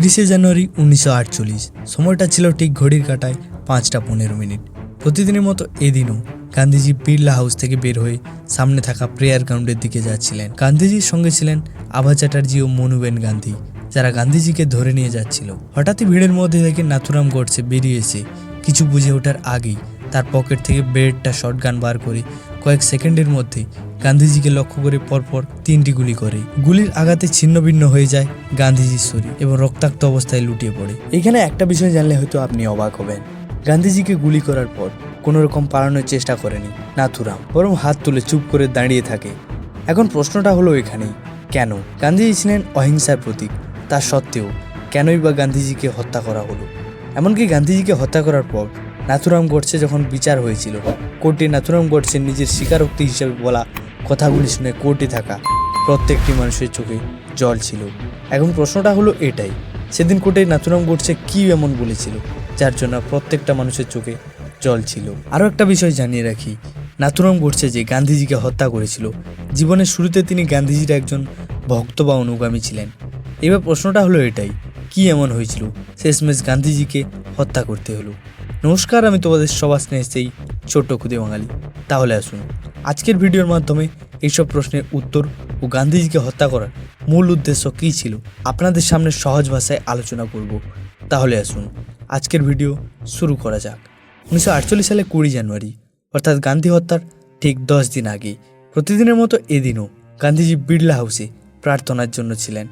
তিরিশে জানুয়ারি উনিশশো আটচল্লিশ। সময়টা ছিল ঠিক ঘড়ির কাটায় পাঁচটা পনেরো মিনিট। প্রতিদিনের মতো এদিনও গান্ধীজি বিড়লা হাউস থেকে বের হয়ে সামনে থাকা প্রেয়ার গ্রাউন্ডের দিকে যাচ্ছিলেন। গান্ধীজির সঙ্গে ছিলেন আভা চ্যাটার্জি ও মনুবেন গান্ধী, যারা গান্ধীজিকে ধরে নিয়ে যাচ্ছিল। হঠাৎই ভিড়ের মধ্যে থেকে নাথুরাম গডসে বেরিয়ে এসে। কিছু বুঝে ওঠার আগেই তার পকেট থেকে বেরেটটা শটগান বার করে কয়েক সেকেন্ডের মধ্যে গান্ধীজিকে লক্ষ্য করে পরপর তিনটি গুলি করে। গুলির আঘাতে ছিন্নভিন্ন হয়ে যায় গান্ধীজির শরীর এবং রক্তাক্ত অবস্থায় লুটিয়ে পড়ে। এখানে একটা বিষয় জানলে হয়তো আপনি অবাক হবেন। গান্ধীজিকে গুলি করার পর কোনো রকম পালানোর চেষ্টা করেনি নাথুরাম, বরং হাত তুলে চুপ করে দাঁড়িয়ে থাকে। এখন প্রশ্নটা হলো এখানেই, কেন? গান্ধীজি ছিলেন অহিংসার প্রতীক, তা সত্ত্বেও কেনই বা গান্ধীজিকে হত্যা করা হলো? এমনকি গান্ধীজিকে হত্যা করার পর নাথুরাম গডসে যখন বিচার হয়েছিল, কোর্টে নাথুরাম গডসে নিজের স্বীকারোক্তি হিসেবে বলা কথাগুলি শুনে কোর্টে থাকা প্রত্যেকটি মানুষের চোখে জল ছিল। এখন প্রশ্নটা হলো এটাই, সেদিন কোর্টে নাথুরাম গডসে কী এমন বলেছিল, যার জন্য প্রত্যেকটা মানুষের চোখে জল ছিল। আরও একটা বিষয় জানিয়ে রাখি, নাথুরাম গডসে যে গান্ধীজিকে হত্যা করেছিল। জীবনের শুরুতে তিনি গান্ধীজির একজন ভক্ত বা অনুগামী ছিলেন। এবার প্রশ্নটা হলো এটাই, কি এমন হয়েছিল, শেষমেশ গান্ধীজিকে হত্যা করতে হলো। নমস্কার, আমি তোমাদের সবার স্নেহ সেই ছোট্ট খুদে বাঙালি। তাহলে আসুন, আজকের ভিডিওর মাধ্যমে এইসব প্রশ্নের উত্তর ও গান্ধীজিকে হত্যা করার মূল উদ্দেশ্য কী ছিল, আপনাদের সামনে সহজ ভাষায় আলোচনা করব। তাহলে আসুন, আজকের ভিডিও শুরু করা যাক। উনিশশো আটচল্লিশ সালে কুড়ি জানুয়ারি, অর্থাৎ গান্ধী হত্যার ঠিক দশ দিন আগে, প্রতিদিনের মতো এদিনও গান্ধীজি বিড়লা হাউসে প্রার্থনার জন্য ছিলেন।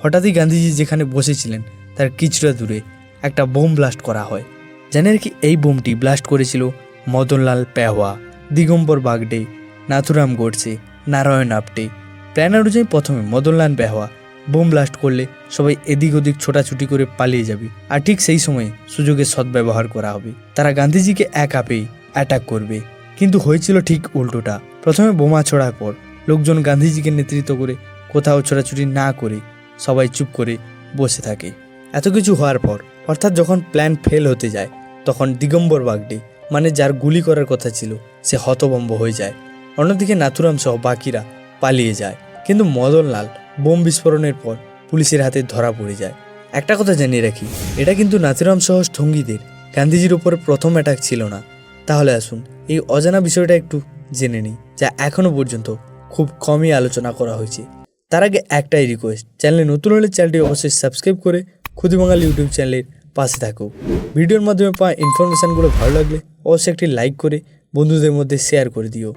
হঠাৎই গান্ধীজি যেখানে বসেছিলেন, তার কিছুটা দূরে একটা বোম ব্লাস্ট করা হয়। জানেন কি এই বোমটি ব্লাস্ট করেছিল মদনলাল পেহওয়া, দিগম্বর বাগডে, নাথুরাম গোডসে। নারায়ণ আপটে। প্ল্যান অনুযায়ী প্রথমে মদনলাল পেহওয়া বোম ব্লাস্ট করলে সবাই এদিক ওদিক ছোটাছুটি করে পালিয়ে যাবে। আর ঠিক সেই সময়ে সুযোগের সদ্ব্যবহার করা হবে। তারা গান্ধীজিকে একা পেয়ে অ্যাটাক করবে। কিন্তু হয়েছিল ঠিক উল্টোটা। প্রথমে বোমা ছড়ার পর লোকজন গান্ধীজিকে নেতৃত্ব করে কোথাও ছোটাছুটি না করে সবাই চুপ করে বসে থাকে। এত কিছু হওয়ার পর, অর্থাৎ যখন প্ল্যান ফেল হতে যায়, তখন দিগম্বর বাগডে মানে যার গুলি করার কথা ছিল, সে হতভম্ব হয়ে যায়। অন্যদিকে নাথুরাম সহ বাকিরা পালিয়ে যায়। কিন্তু মদনলাল বোম বিস্ফোরণের পর পুলিশের হাতে ধরা পড়ে যায়। একটা কথা জানিয়ে রাখি, এটা কিন্তু নাথুরাম সহ ঠঙ্গীদের গান্ধীজির উপর প্রথম অ্যাটাক ছিল না। তাহলে আসুন, এই অজানা বিষয়টা একটু জেনে নিই, যা এখনও পর্যন্ত খুব কমই আলোচনা করা হয়েছে। তার আগে একটাই রিকোয়েস্ট চ্যানেলে নতুন হলে চ্যানেলটি অবশ্যই সাবস্ক্রাইব করে খুদি বাঙাল ইউটিউব চ্যানেলের পাশে থাকো ভিডিওর মাধ্যমে পাওয়া ইনফরমেশানগুলো ভালো লাগলে অবশ্যই একটি লাইক করে বন্ধুদের মধ্যে শেয়ার করে দিও।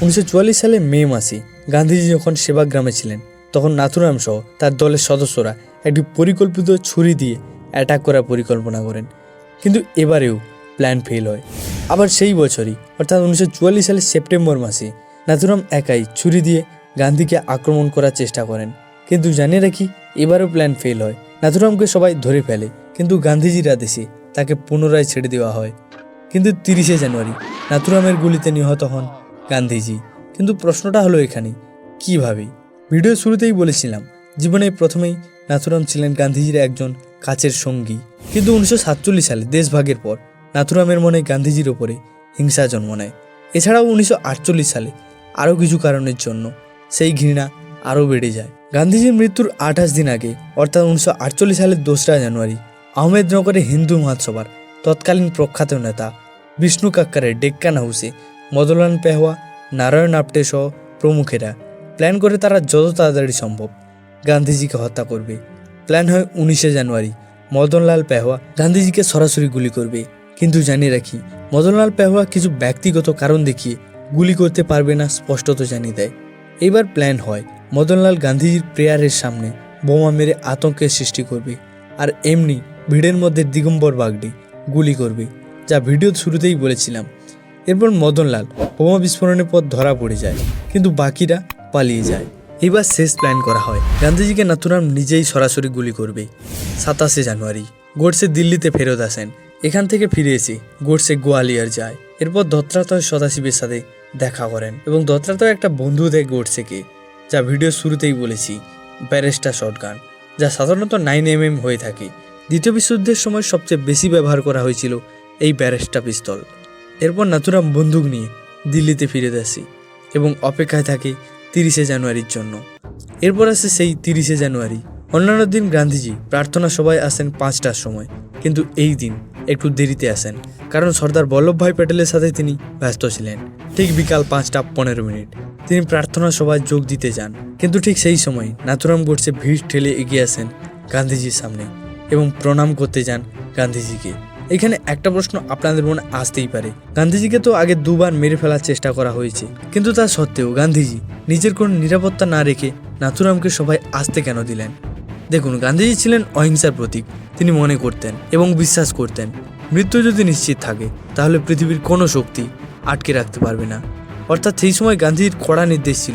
উনিশশো চুয়াল্লিশ সালে মে মাসে গান্ধীজি যখন সেবাগ্রামে ছিলেন, তখন নাথুরাম সহ তার দলের সদস্যরা একটি পরিকল্পিত ছুরি দিয়ে অ্যাটাক করার পরিকল্পনা করেন। কিন্তু এবারেও প্ল্যান ফেল হয়। আবার সেই বছরই, অর্থাৎ উনিশশো চুয়াল্লিশ সালের সেপ্টেম্বর মাসে, নাথুরাম একাই ছুরি দিয়ে গান্ধীকে আক্রমণ করার চেষ্টা করেন। কিন্তু জানিয়ে রাখি, এবারও প্ল্যান ফেল হয়। নাথুরামকে সবাই ধরে ফেলে, কিন্তু গান্ধীজির আদেশে তাকে পুনরায় ছেড়ে দেওয়া হয়। কিন্তু তিরিশে জানুয়ারি নাথুরামের গুলিতে নিহত হন গান্ধীজি। কিন্তু প্রশ্নটা হলো এখানে, কীভাবে? ভিডিও শুরুতেই বলেছিলাম, জীবনে প্রথমেই নাথুরাম ছিলেন গান্ধীজির একজন কাছের সঙ্গী। কিন্তু উনিশশো সাতচল্লিশ সালে দেশভাগের পর নাথুরামের মনে গান্ধীজির ওপরে হিংসা জন্ম নেয়। এছাড়াও উনিশশো আটচল্লিশ সালে আরও কিছু কারণের জন্য সেই ঘৃণা আরও বেড়ে যায়। গান্ধীজির মৃত্যুর আঠাশ দিন আগে, অর্থাৎ উনিশশো আটচল্লিশ সালের দোসরা জানুয়ারি, আহমেদনগরে হিন্দু মহাসভার তৎকালীন প্রখ্যাত নেতা বিষ্ণু কাক্কারের ডেক্কান হাউসে মদলান পেহওয়া নারায়ণ আপ্টে সহ প্রমুখেরা। প্ল্যান করে তারা যত তাড়াতাড়ি সম্ভব গান্ধীজিকে হত্যা করবে। প্ল্যান হয় উনিশে জানুয়ারি মদনলাল পেহওয়া গান্ধীজিকে সরাসরি গুলি করবে। কিন্তু জানিয়ে রাখি মদনলাল পেহওয়া কিছু ব্যক্তিগত কারণ দেখিয়ে গুলি করতে পারবে না, স্পষ্টত জানিয়ে দেয়। এবার প্ল্যান হয় মদনলাল গান্ধীজির প্রেয়ারের সামনে বোমা মেরে আতঙ্কের সৃষ্টি করবে। আর এমনি ভিড়ের মধ্যে দিগম্বর বাগডি গুলি করবে। যা ভিডিও শুরুতেই বলেছিলাম। এরপর মদনলাল বোমা বিস্ফোরণের পর ধরা পড়ে যায়, কিন্তু বাকিরা পালিয়ে যায়। এবার শেষ প্ল্যান করা হয়। গান্ধীজিকে নাথুরাম নিজেই সরাসরি গুলি করবে। সাতাশে জানুয়ারি, গোডসে দিল্লিতে ফেরত আসেন। এখান থেকে ফিরে এসে গোডসে গোয়ালিয়র যায়। এরপর দত্রাতয় সদাশিবের সাথে দেখা করেন এবং দত্রাতয় একটা বন্ধু দেয় গোডসেকে, যা ভিডিও শুরুতেই বলেছি ব্যারেস্টা শটগান, যা সাধারণত নাইন এম হয়ে থাকে। দ্বিতীয় বিশ্বযুদ্ধের সময় সবচেয়ে বেশি ব্যবহার করা হয়েছিল এই ব্যারেস্টা পিস্তল। এরপর নাথুরাম বন্দুক নিয়ে দিল্লিতে ফিরে আসি এবং অপেক্ষায় থাকে তিরিশে জানুয়ারির জন্য। এরপর আসে সেই তিরিশে জানুয়ারি। অন্যান্য দিন গান্ধীজি প্রার্থনা সভায় আসেন পাঁচটার সময়, কিন্তু এই দিন একটু দেরিতে আসেন, কারণ সর্দার বল্লভভাই প্যাটেলের সাথে তিনি ব্যস্ত ছিলেন। ঠিক বিকাল পাঁচটা পনেরো মিনিট। তিনি প্রার্থনা সভায় যোগ দিতে যান, কিন্তু ঠিক সেই সময় নাথুরাম গোডসে ভিড় ঠেলে এগিয়ে আসেন গান্ধীজির সামনে এবং প্রণাম করতে যান গান্ধীজিকে। এখানে একটা প্রশ্ন আপনাদের মনে আসতেই পারে। গান্ধীজিকে তো আগে দুবার মেরে ফেলার চেষ্টা করা হয়েছে। কিন্তু তা সত্ত্বেও গান্ধীজি নিজের কোনো নিরাপত্তা না রেখে নাথুরামকে সবাই আসতে কেন দিলেন? দেখুন, গান্ধীজি ছিলেন অহিংসার প্রতীক। তিনি মনে করতেন এবং বিশ্বাস করতেন, মৃত্যু যদি নিশ্চিত থাকে, তাহলে পৃথিবীর কোনো শক্তি আটকে রাখতে পারবে না। অর্থাৎ সেই সময় গান্ধীজির কড়া নির্দেশ ছিল,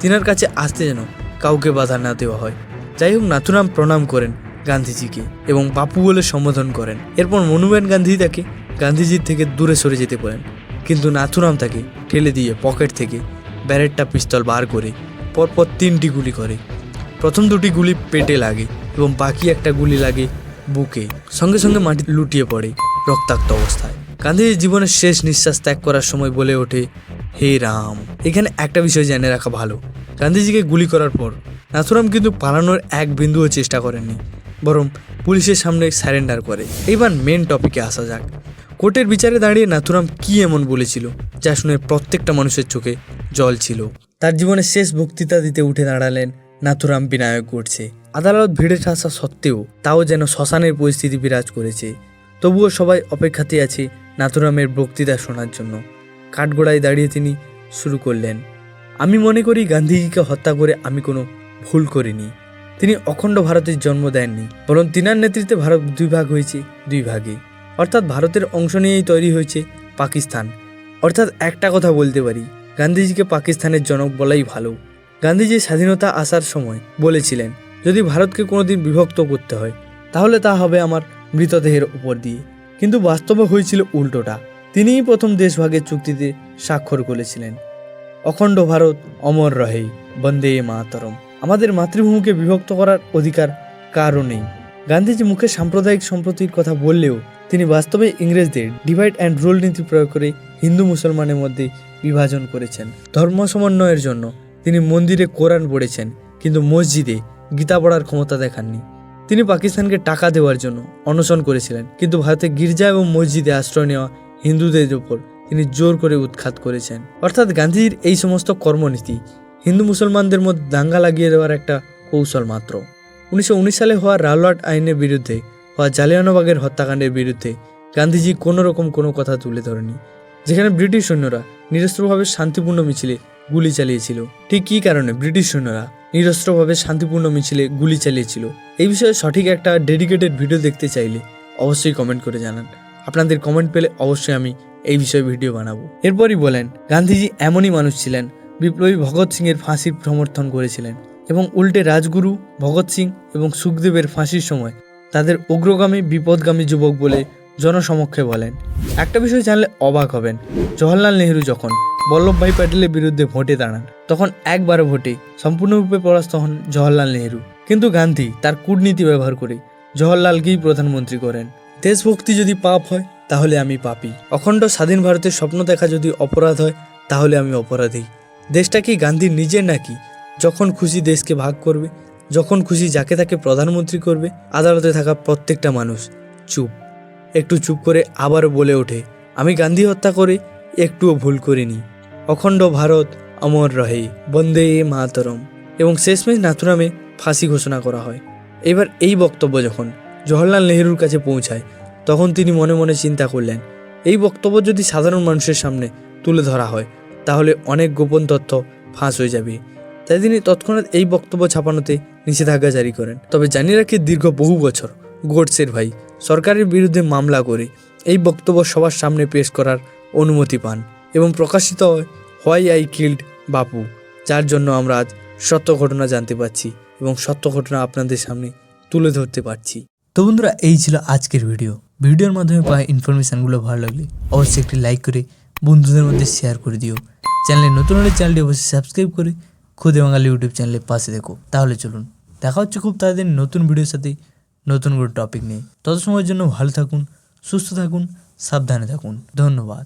তিনার কাছে আসতে যেন কাউকে বাধা না দেওয়া হয়। যাই হোক, নাথুরাম প্রণাম করেন গান্ধীজিকে এবং বাপু বলে সম্বোধন করেন। এরপর মনুমেন গান্ধী তাকে গান্ধীজির থেকে দূরে সরে যেতে বলেন। কিন্তু নাথুরাম তাকে ঠেলে দিয়ে পকেট থেকে ব্যারেটটা পিস্তল বার করে পরপর তিনটি গুলি করে। প্রথম দুটি গুলি পেটে লাগে এবং বাকি একটা গুলি লাগে বুকে। সঙ্গে সঙ্গে মাটি লুটিয়ে পড়ে রক্তাক্ত অবস্থায়। গান্ধীজি জীবনের শেষ নিঃশ্বাস ত্যাগ করার সময় বলে ওঠে, হে রাম, এখানে একটা বিষয় জেনে রাখা ভালো। গান্ধীজিকে গুলি করার পর নাথুরাম কিন্তু পালানোর এক বিন্দুও চেষ্টা করেননি। বরং পুলিশের সামনে স্যারেন্ডার করে। এইবার মেন টপিকে আসা যাক। কোর্টের বিচারে দাঁড়িয়ে নাথুরাম কি এমন বলেছিল, যা শুনে প্রত্যেকটা মানুষের চোখে জল ছিল। তার জীবনের শেষ বক্তৃতা দিতে উঠে দাঁড়ালেন নাথুরাম বিনায়ক করছে আদালত ভিড়ে ঠাসা সত্ত্বেও তাও যেন শ্মশানের পরিস্থিতি বিরাজ করেছে। তবুও সবাই অপেক্ষাতে আছে নাথুরামের বক্তৃতা শোনার জন্য। কাঠগোড়ায় দাঁড়িয়ে তিনি শুরু করলেন, আমি মনে করি গান্ধীজিকে হত্যা করে আমি কোনো ভুল করিনি। তিনি অখণ্ড ভারতের জন্ম দেননি, বরং তিনার নেতৃত্বে ভারত দুই ভাগ হয়েছে, দুই ভাগে। অর্থাৎ ভারতের অংশ নিয়েই তৈরি হয়েছে পাকিস্তান। অর্থাৎ একটা কথা বলতে পারি, গান্ধীজিকে পাকিস্তানের জনক বলাই ভালো। গান্ধীজি স্বাধীনতা আসার সময় বলেছিলেন, যদি ভারতকে কোনোদিন বিভক্ত করতে হয়, তাহলে তা হবে আমার মৃতদেহের উপর দিয়ে। কিন্তু বাস্তবে হয়েছিল উল্টোটা। তিনিই প্রথম দেশভাগের চুক্তিতে স্বাক্ষর করেছিলেন। অখণ্ড ভারত অমর রহেই বন্দে মাতরম। আমাদের মাতৃভূমিকে বিভক্ত করার অধিকার কারও নেই। গান্ধীজি মুখে সাম্প্রদায়িক সম্প্রতির কথা বললেও তিনি বাস্তবে ইংরেজদের ডিভাইড অ্যান্ড রুল নীতি প্রয়োগ করে হিন্দু মুসলমানের মধ্যে বিভাজন করেছেন। ধর্ম সমন্বয়ের জন্য তিনি মন্দিরে কোরআন পড়েছেন, কিন্তু মসজিদে গীতা পড়ার ক্ষমতা দেখাননি। তিনি পাকিস্তানকে টাকা দেওয়ার জন্য অনশন করেছিলেন, কিন্তু ভারতে গির্জা এবং মসজিদে আশ্রয় নেওয়া হিন্দুদের উপর তিনি জোর করে উৎখাত করেছেন। অর্থাৎ গান্ধীজির এই সমস্ত কর্মনীতি হিন্দু মুসলমানদের মধ্যে দাঙ্গা লাগিয়ে দেওয়ার একটা কৌশল মাত্র। উনিশশো উনিশ সালে হওয়া রাওলাট আইনের বিরুদ্ধে, হওয়া জালিয়ানবাগের হত্যাকাণ্ডের বিরুদ্ধে গান্ধীজি কোনো রকম কোনো কথা তুলে ধরেনি, যেখানে ব্রিটিশ সৈন্যরা নিরস্ত্রভাবে শান্তিপূর্ণ মিছিলে গুলি চালিয়েছিল। ঠিক কী কারণে ব্রিটিশ সৈন্যরা নিরস্ত্রভাবে শান্তিপূর্ণ মিছিলে গুলি চালিয়েছিল? এই বিষয়ে সঠিক একটা ডেডিকেটেড ভিডিও দেখতে চাইলে অবশ্যই কমেন্ট করে জানান। আপনাদের কমেন্ট পেলে অবশ্যই আমি এই বিষয়ে ভিডিও বানাবো। এরপরই বলেন, গান্ধীজি এমনই মানুষ ছিলেন বিপ্লবী ভগৎ সিংয়ের ফাঁসির সমর্থন করেছিলেন এবং উল্টে রাজগুরু ভগৎ সিং এবং সুখদেবের ফাঁসির সময় তাদের উগ্রগামী, বিপদগামী যুবক বলে জনসমক্ষে বলেন। একটা বিষয় জানলে অবাক হবেন। জওহরলাল নেহরু যখন বল্লভভাই প্যাটেলের বিরুদ্ধে ভোটে দাঁড়ান, তখন একবারও ভোটে সম্পূর্ণরূপে পরাস্ত হন জওহরলাল নেহরু। কিন্তু গান্ধী তার কূটনীতি ব্যবহার করে জওহরলালকেই প্রধানমন্ত্রী করেন। দেশভক্তি যদি পাপ হয়, তাহলে আমি পাপি। অখণ্ড স্বাধীন ভারতের স্বপ্ন দেখা যদি অপরাধ হয়, তাহলে আমি অপরাধী। দেশটা কি গান্ধীর নিজের নাকি? যখন খুশি দেশকে ভাগ করবে, যখন খুশি যাকে তাকে প্রধানমন্ত্রী করবে, আদালতে থাকা প্রত্যেকটা মানুষ চুপ। একটু চুপ করে আবারও বলে ওঠে, আমি গান্ধী হত্যা করে একটুও ভুল করিনি। অখণ্ড ভারত অমর রহে, বন্দে মাতরম। এবং শেষমেশ নাথুরামে ফাঁসি ঘোষণা করা হয়। এবার এই বক্তব্য যখন জওহরলাল নেহরুর কাছে পৌঁছায়, তখন তিনি মনে মনে চিন্তা করলেন, এই বক্তব্য যদি সাধারণ মানুষের সামনে তুলে ধরা হয় তাহলে অনেক গোপন তথ্য ফাঁস হয়ে যাবে। তাই তিনি তৎক্ষণাৎ এই বক্তব্য ছাপানোতে নিষেধাজ্ঞা জারি করেন। তবে জানিয়ে রাখি, দীর্ঘ বহু বছর গোডসের ভাই, সরকারের বিরুদ্ধে মামলা করে এই বক্তব্য সবার সামনে পেশ করার অনুমতি পান এবং প্রকাশিত হয় হোয়াই আই কিল্ড বাপু, যার জন্য আমরা আজ সত্য ঘটনা জানতে পারছি এবং সত্য ঘটনা আপনাদের সামনে তুলে ধরতে পারছি। তো বন্ধুরা, এই ছিল আজকের ভিডিও। ভিডিওর মাধ্যমে পাওয়া ইনফরমেশানগুলো ভালো লাগলে অবশ্যই একটি লাইক করে বন্ধুদের মধ্যে শেয়ার করে দিও। চ্যানেলে নতুন হলে চ্যানেলটি অবশ্যই সাবস্ক্রাইব করে খুদে বাঙালি ইউটিউব চ্যানেলের পাশে দেখো। তাহলে চলুন, দেখা হচ্ছে খুব তাড়াতাড়ি নতুন ভিডিওর সাথে নতুন কোনো টপিক নিয়ে। তত সময়ের জন্য ভালো থাকুন, সুস্থ থাকুন, সাবধানে থাকুন। ধন্যবাদ।